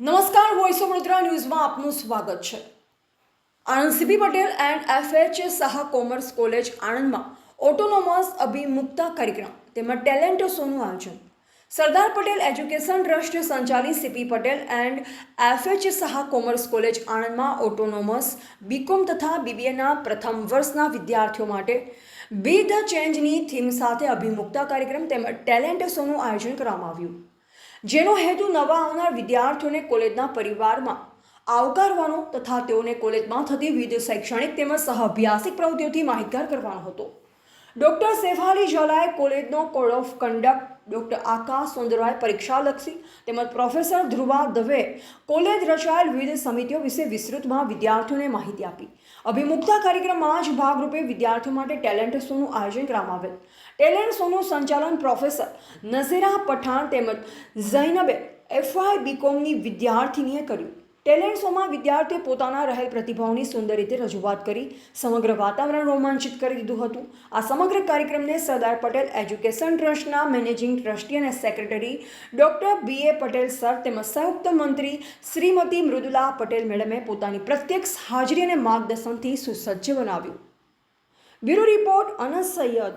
News Vadodara ન્યૂઝમાં આપનું સ્વાગત છે. Anand CP Patel and FH Saha commerce college આણંદમાં ઓટોનોમસ અભિમુક્તા કાર્યક્રમ તેમજ ટેલેન્ટ શોનું આયોજન. સરદાર પટેલ એજ્યુકેશન ટ્રસ્ટ સંચાલિત CP Patel and FH Saha commerce college આણંદમાં ઓટોનોમસ બીકોમ તથા બીબીએના પ્રથમ વર્ષના વિદ્યાર્થીઓ માટે બી ધ ચેન્જની થીમ સાથે અભિમુક્તા કાર્યક્રમ તેમજ ટેલેન્ટ શોનું આયોજન કરવામાં આવ્યું. જેનો હેતુ નવા આવનાર વિદ્યાર્થીઓને કોલેજના પરિવારમાં આવકારવાનો તથા તેઓને કોલેજમાં થતી વિવિધ શૈક્ષણિક તેમજ સહઅભ્યાસિક પ્રવૃત્તિઓથી માહિતગાર કરવાનો હતો. ડૉક્ટર સેફાલી ઝાલાએ કોલેજનો code of conduct doctor Akash Sundaray પરીક્ષાલક્ષી તેમજ પ્રોફેસર ધ્રુવા દવે કોલેજ રચાયેલ વિવિધ સમિતિઓ વિશે વિસ્તૃતમાં વિદ્યાર્થીઓને માહિતી આપી. અભિમુખતા કાર્યક્રમમાં જ ભાગરૂપે વિદ્યાર્થીઓ માટે ટેલેન્ટ શોનું આયોજન કરવામાં આવેલ. ટેલેન્ટ શોનું સંચાલન પ્રોફેસર નઝીરા પઠાણ તેમજ ઝૈનબે એફઆઈ બીકોમની વિદ્યાર્થીનીએ કર્યું. ટેલેન્ટ શોમાં વિદ્યાર્થીએ પોતાના રહેલ પ્રતિભાવની સુંદર રીતે રજૂઆત કરી, સમગ્ર વાતાવરણ રોમાંચિત કરી દીધું હતું. આ સમગ્ર કાર્યક્રમને સરદાર પટેલ એજ્યુકેશન ટ્રસ્ટના મેનેજિંગ ટ્રસ્ટી અને secretary doctor B A Patel sir તેમજ સંયુક્ત મંત્રી શ્રીમતી મૃદુલા પટેલ મેડમે પોતાની પ્રત્યક્ષ હાજરી અને માર્ગદર્શનથી સુસજ્જ બનાવ્યું. Bureau report Anas Saiyed.